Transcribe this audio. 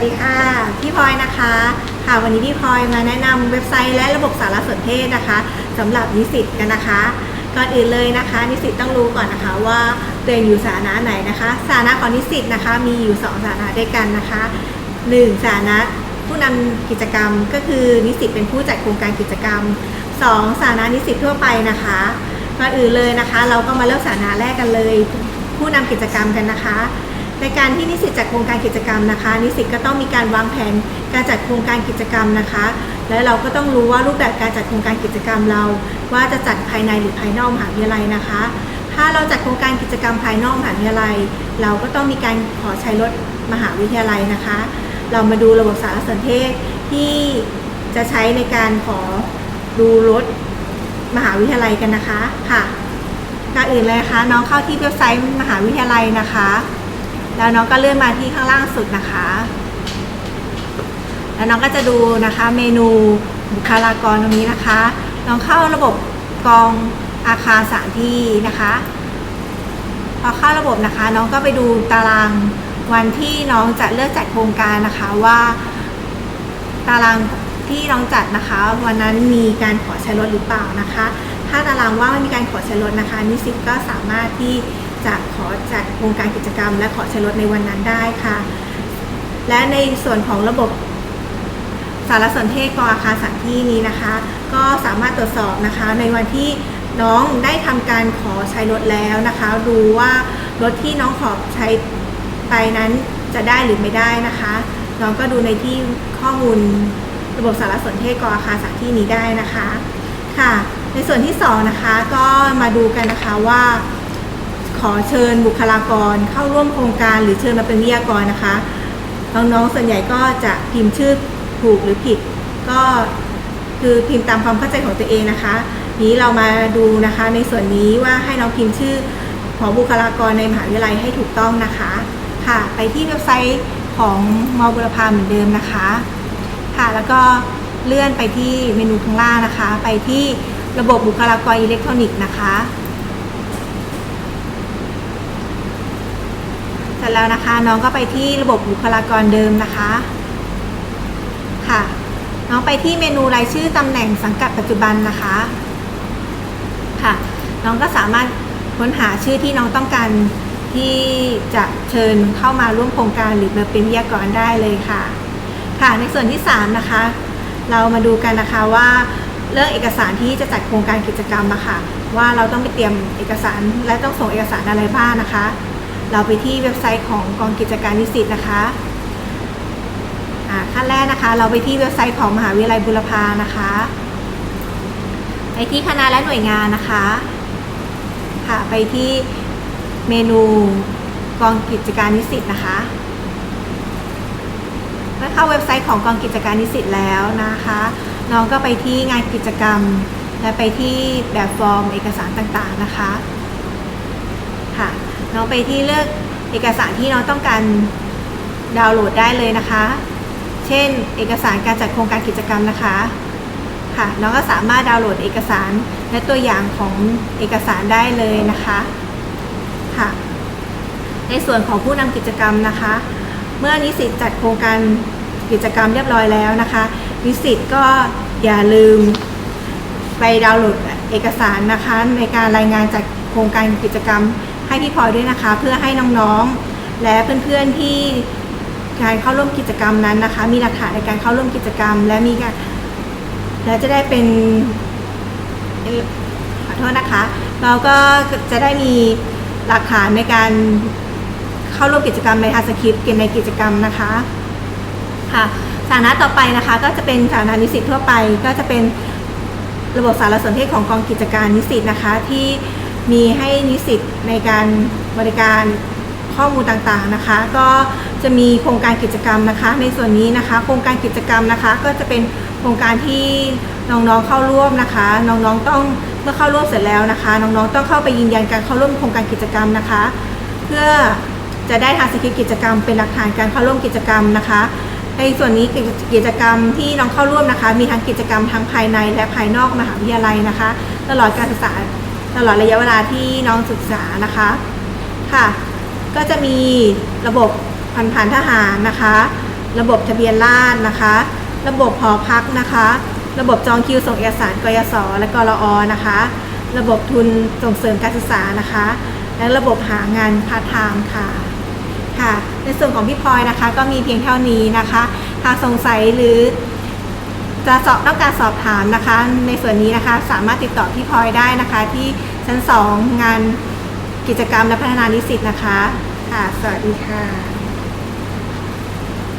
สดีค่ะ พี่พลอยนะคะค่ะวันนี้พี่พลอยมาแนะนำเว็บไซต์และระบบสารสนเทศนะคะสำหรับนิสิตกันนะคะ ก่อนอื่นเลยนะคะ นิสิตต้องรู้ก่อนนะคะว่าตัวเองอยู่สาระไหนนะคะ สาระของนิสิตนะคะมีอยู่ 2 สาระด้วยกันนะคะ 1. สาระผู้นำกิจกรรมก็คือนิสิตเป็นผู้จัดโครงการกิจกรรม 2. สาระนิสิตทั่วไปนะคะก่อนอื่นเลยนะคะ เราก็มาเริ่มสาระแรกกันเลย ผู้นำกิจกรรมกันนะคะ ในการที่นิสิตจัดโครงการกิจกรรมนะคะ นิสิตก็ต้องมีการวางแผนการจัดโครงการกิจกรรมนะคะ และเราก็ต้องรู้ว่ารูปแบบการจัดโครงการกิจกรรมเรา ว่าจะจัดภายในหรือภายนอกมหาวิทยาลัยนะคะ ถ้าเราจัดโครงการกิจกรรมภายนอกมหาวิทยาลัย เราก็ต้องมีการขอใช้รถมหาวิทยาลัยนะคะ เรามาดูระบบสารสนเทศที่จะใช้ในการขอดูรถมหาวิทยาลัยกันนะคะค่ะก่อนอื่นเลยนะคะน้องเข้าที่เว็บไซต์มหาวิทยาลัยนะคะ แล้วน้องก็เลื่อนมาที่ข้างล่างสุดนะคะ แล้วน้องก็จะดูนะคะเมนูบุคลากรตรงนี้นะคะ น้องเข้าระบบกองอาคารสถานที่นะคะ พอเข้าระบบนะคะ น้องก็ไปดูตารางวันที่น้องจะเลือกจัดโครงการนะคะว่า ตารางที่น้องจัดนะคะ วันนั้นมีการขอใช้รถหรือเปล่านะคะ ถ้าตารางว่างไม่มีการขอใช้รถนะคะ นิสิตก็สามารถที่ จะขอจัดโครงการกิจกรรม และขอใช้รถในวันนั้นได้ค่ะ และในส่วนของระบบสารสนเทศกองอาคารสถานที่นี้นะคะ ก็สามารถตรวจสอบนะคะ ในวันที่น้องได้ทำการขอใช้รถแล้วนะคะ ดูว่ารถที่น้องขอใช้ไปนั้นจะได้หรือไม่ได้นะคะน้องก็ดูในที่ข้อมูลระบบสารสนเทศกองอาคารสถานที่นี้ได้นะคะค่ะ ในส่วนที่สองนะคะก็มาดูกันนะคะว่า ขอเชิญบุคลากรเข้าร่วมโครงการหรือเชิญมาเป็นวิทยากรนะคะ น้องๆส่วนใหญ่ก็จะพิมพ์ชื่อถูกหรือผิด ก็คือพิมพ์ตามความเข้าใจของตัวเองนะคะ นี้เรามาดูนะคะในส่วนนี้ว่าให้น้องพิมพ์ชื่อของบุคลากรในมหาวิทยาลัยให้ถูกต้องนะคะ ค่ะ ไปที่เว็บไซต์ของมอบุรพาเหมือนเดิมนะคะ ค่ะแล้วก็เลื่อนไปที่เมนูข้างล่างนะคะ ไปที่ระบบบุคลากรอิเล็กทรอนิกส์นะคะ เส ร็จแล้วนะคะ น้องก็ไปที่ระบบบุคลากรเดิมนะคะ ค่ะ น้องไปที่เมนูรายชื่อตำแหน่งสังกัดปัจจุบันนะคะ ค่ะ น้องก็สามารถค้นหาชื่อที่น้องต้องการที่จะเชิญเข้ามาร่วมโครงการหรือมาเป็นวิทยากรได้เลยค่ะ ค่ะในส่วนที่ 3 นะคะ เรามาดูกันนะคะว่าเรื่องเอกสารที่จะจัดโครงการกิจกรรมอะค่ะว่าเราต้องไปเตรียมเอกสารและต้องส่งเอกสารอะไรบ้างนะคะ เราไปที่เว็บไซต์ของกองกิจการนิสิตนะคะขั้นแรกนะคะ เราไปที่เว็บไซต์ของมหาวิทยาลัยบุรพานะคะไปที่คณะและหน่วยงานนะคะค่ะไปที่เมนูกองกิจการนิสิตนะคะเมื่อเข้าเว็บไซต์ของกองกิจการนิสิตแล้วนะคะ น้องก็ไปที่งานกิจกรรม และไปที่แบบฟอร์มเอกสารต่างๆนะคะ ค่ะ น้องไปที่เลือกเอกสารที่น้องต้องการดาวน์โหลดได้เลยนะคะ เช่น เอกสารการจัดโครงการกิจกรรมนะคะค่ะน้องก็สามารถดาวน์โหลดเอกสารและตัวอย่างของเอกสารได้เลยนะคะค่ะ ในส่วนของผู้นำกิจกรรมนะคะ เมื่อนิสิตจัดโครงการกิจกรรมเรียบร้อยแล้วนะคะ นิสิตก็อย่าลืมไปดาวน์โหลดเอกสารนะคะ ในการรายงานจัดโครงการกิจกรรม ให้พี่พลอยด้วยนะคะ เพื่อให้น้องๆ และเพื่อนๆที่การเข้าร่วมกิจกรรมนั้นนะคะ มีหลักฐานในการเข้าร่วมกิจกรรม และมีการและจะได้เป็นขอโทษนะคะ เราก็จะได้มีหลักฐานในการเข้าร่วมกิจกรรมในฮาสคริปต์ในกิจกรรมนะคะค่ะสถานะต่อไปนะคะ ก็จะเป็นสถานะนิสิตทั่วไป ก็จะเป็นระบบสารสนเทศของกองกิจการนิสิตนะคะ ที่ มีให้นิสิตในการบริการข้อมูลต่างๆนะคะ ก็จะมีโครงการกิจกรรมนะคะ ในส่วนนี้นะคะ โครงการกิจกรรมนะคะ ก็จะเป็นโครงการที่น้องๆเข้าร่วมนะคะ น้องๆต้องเมื่อเข้าร่วมเสร็จแล้วนะคะ น้องๆต้องเข้าไปยืนยันการเข้าร่วมโครงการกิจกรรมนะคะ เพื่อจะได้ทาสคริปกิจกรรม เป็นหลักฐานการเข้าร่วมกิจกรรมนะคะ ในส่วนนี้กิจกรรมที่น้องเข้าร่วมนะคะ มีทั้งกิจกรรมทั้งภายในและภายนอกมหาวิทยาลัยนะคะ ตลอดการศึกษา ตลอดระยะเวลาที่น้องศึกษานะคะค่ะ ก็จะมีระบบพันผ่านทหารนะคะ ระบบทะเบียนราช์นะคะ ระบบหอพักนะคะ ระบบจองคิวส่งเอกสารกยศและกรอนะคะ ระบบทุนส่งเสริมการศึกษานะคะ และระบบหางานพาร์ทไทม์ค่ะค่ะ ในส่วนของพี่พลอยนะคะ ก็มีเพียงเท่านี้นะคะหากสงสัยหรือ จะสอบต้องการสอบถามนะคะ ในส่วนนี้นะคะสามารถติดต่อพี่พลอยได้นะคะ ที่ชั้น 2 งานกิจกรรมและพัฒนานิสิตนะคะค่ะสวัสดีค่ะ